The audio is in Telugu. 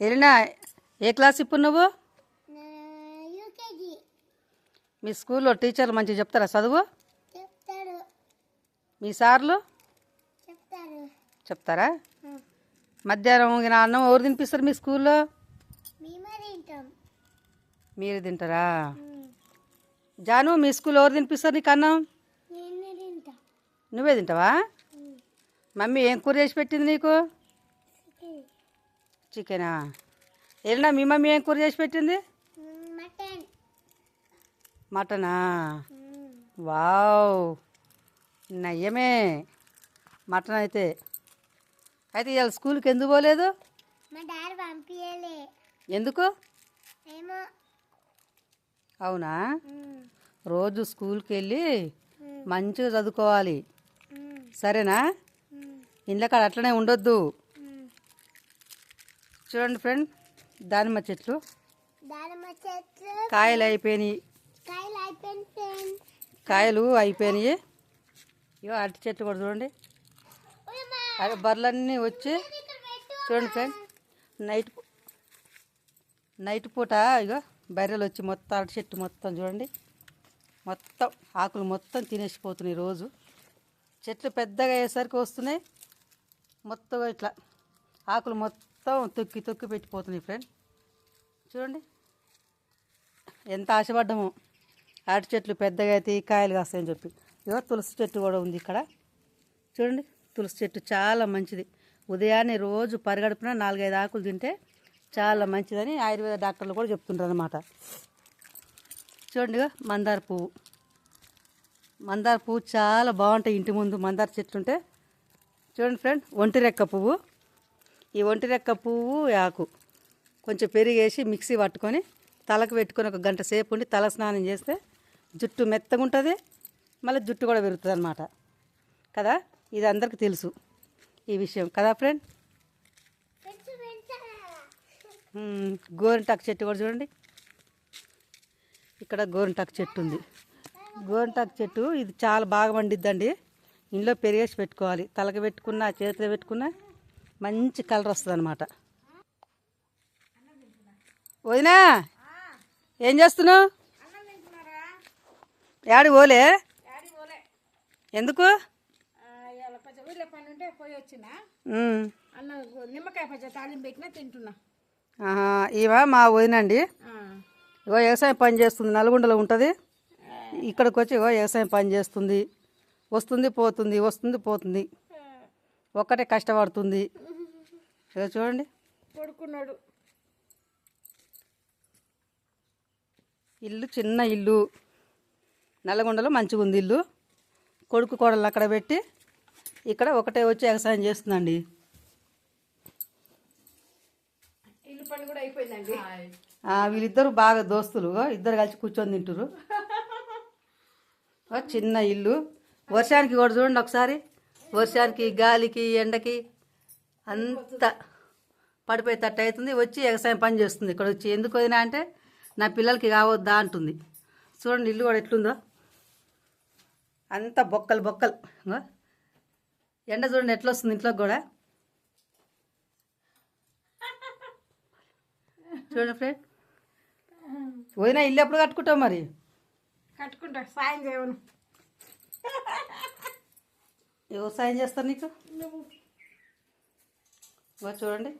ఎలినా ఏ క్లాస్ ఇప్పుడు నువ్వు? మీ స్కూల్లో టీచర్లు మంచిగా చెప్తారా చదువు? మీ సార్లు? చెప్తారు. మధ్యాహ్నం అన్నం ఎవరు తినిపిస్తారు మీ స్కూల్లో? మీరు తింటారా? జాను మీ స్కూల్లో ఎవరు తినిపిస్తారు నీకు అన్నం? నువ్వే తింటావా? మమ్మీ ఏం కూర చేసి పెట్టింది నీకు? చికెనా? వెళ్ళినా మీ మమ్మీ ఏం కూర చేసి పెట్టింది? మటన్. వావ్. నయ్యమే. మటన్ అయితే. అయితే ఇవాళ స్కూల్కి ఎందుకు పోలేదు? ఎందుకు? అవునా? రోజు స్కూల్కి వెళ్ళి మంచిగా చదువుకోవాలి. సరేనా? ఇండ్లకాడ అట్లనే ఉండొద్దు. చూడండి ఫ్రెండ్ దానిమ్మ చెట్లు. కాయలు అయిపోయినాయి. కాయలు అయిపోయినాయి ఇగో అరటి చెట్లు కూడా చూడండి. అవి బర్రెలన్నీ వచ్చి చూడండి ఫ్రెండ్ నైట్ నైట్ పూట ఇగో బర్రెలు వచ్చి మొత్తం అరటి చెట్టు మొత్తం చూడండి. మొత్తం ఆకులు మొత్తం తినేసిపోతున్నాయి రోజు. చెట్లు పెద్దగా అయ్యేసరికి వస్తున్నాయి. మొత్తం ఇట్లా ఆకులు మొత్తం మొత్తం తొక్కి తొక్కి పెట్టిపోతున్నాయి ఫ్రెండ్ చూడండి. ఎంత ఆశపడ్డాము. అరటి చెట్లు పెద్దగా అయితే కాయలు కాస్తాయని చెప్పి. ఇదో తులసి చెట్టు కూడా ఉంది ఇక్కడ. చూడండి తులసి చెట్టు చాలా మంచిది. ఉదయాన్నే రోజు పరిగడుపున నాలుగైదు ఆకులు తింటే చాలా మంచిదని ఆయుర్వేద డాక్టర్లు కూడా చెప్తుంటారు అనమాట చూడండి మందార పువ్వు. మందార పువ్వు చాలా బాగుంటాయి ఇంటి ముందు. మందార చెట్లు ఉంటే చూడండి ఫ్రెండ్ ఒంటి రెక్క పువ్వు. ఈ ఒంటి రెక్క పువ్వు ఆకు. కొంచెం పెరిగేసి మిక్సీ పట్టుకొని తలకు పెట్టుకొని ఒక గంట సేపు ఉండి తల స్నానం చేస్తే జుట్టు మెత్తగా ఉంటుంది మళ్ళీ జుట్టు కూడా పెరుగుతుంది అనమాట కదా? ఇది అందరికీ తెలుసు ఈ విషయం. కదా ఫ్రెండ్? గోరింటాకు చెట్టు కూడా చూడండి. ఇక్కడ గోరింటాకు చెట్టు ఉంది. గోరింటాకు చెట్టు ఇది చాలా బాగా పండిద్దండి ఇంట్లో పెరిగేసి పెట్టుకోవాలి. తలకి పెట్టుకున్న చేతిలో పెట్టుకున్న మంచి కలర్ వస్తుంది అనమాట వదినా ఏం చేస్తున్నావు? యాడి పోలే? ఎందుకు? ఇవా మా వదినండి. ఆ, ఇగో వ్యవసాయం పని చేస్తుంది నల్గొండలో ఉంటుంది. ఇక్కడికి వచ్చి ఇగో వ్యవసాయం పని చేస్తుంది. వస్తుంది పోతుంది వస్తుంది పోతుంది. ఒక్కటే కష్టపడుతుంది. ఇగో చూడండి. పడుకున్నాడు. ఇల్లు చిన్న ఇల్లు. నల్లగొండలో మంచిగా ఉంది ఇల్లు. కొడుకు కోడలు అక్కడ పెట్టి ఇక్కడ ఒకటే వచ్చి వ్యవసాయం చేస్తుందండి. ఇల్లు పని కూడా అయిపోయిందండి. ఆ, వీళ్ళిద్దరు బాగా దోస్తులు. ఇద్దరు కలిసి కూర్చొని తింటారు చిన్న ఇల్లు. వర్షానికి కూడా చూడండి ఒకసారి. వర్షానికి గాలికి ఎండకి అంత పడిపోయేటట్టు అవుతుంది. వచ్చి వ్యవసాయం పని చేస్తుంది. ఇక్కడ వచ్చి ఎందుకు వదినా అంటే నా పిల్లలకి కావద్దా అంటుంది. చూడండి ఇల్లు కూడా ఎట్లుందో. అంత బొక్కలు బొక్కలు. ఎండ చూడండి ఎట్లా వస్తుంది ఇంట్లోకి కూడా. చూడండి ఫ్రెండ్. వదినా ఇల్లు ఎప్పుడు కట్టుకుంటావు మరి? కట్టుకుంటా సాయం చేయను. ఎవరు సాయం చేస్తారు నీకు? చూడండి.